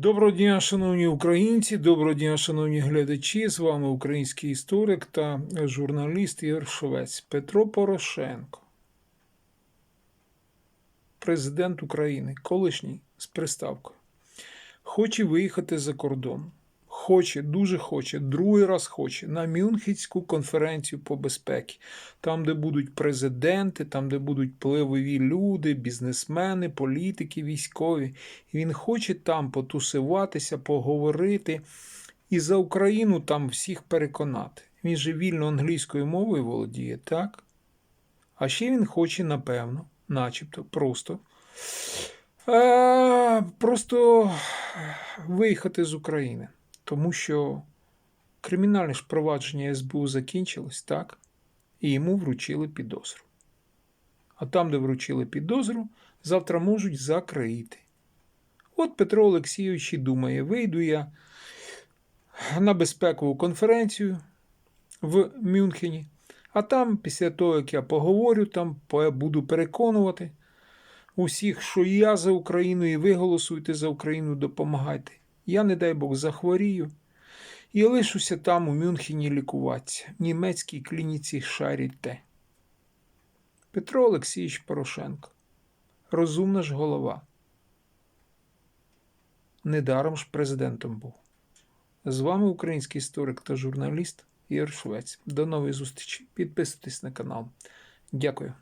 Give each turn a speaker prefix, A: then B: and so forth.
A: Доброго дня, шановні українці, доброго дня, шановні глядачі. З вами український історик та журналіст Ігор Шовець Петро Порошенко. Президент України, колишній з приставкою. Хоче виїхати за кордон. Хоче, дуже хоче, другий раз хоче на Мюнхенську конференцію по безпеці, там, де будуть президенти, там, де будуть впливові люди, бізнесмени, політики, військові. Він хоче там потусуватися, поговорити і за Україну там всіх переконати. Він же вільно англійською мовою володіє, так? А ще він хоче, напевно, начебто, просто. Е, просто виїхати з України. Тому що кримінальне ж провадження СБУ закінчилось, так? І йому вручили підозру. А там, де вручили підозру, завтра можуть закрити. От Петро Олексійович і думає: вийду я на безпекову конференцію в Мюнхені, а там, після того, як я поговорю, там буду переконувати усіх, що я за Україну, і ви голосуйте за Україну, допомагайте. Я, не дай Бог, захворію і лишуся там у Мюнхені лікуватися, в німецькій клініці Шаріте. Петро Олексійович Порошенко. Розумна ж голова. Недаром ж президентом був. З вами український історик та журналіст Ігор Швець. До нової зустрічі. Підписуйтесь на канал. Дякую.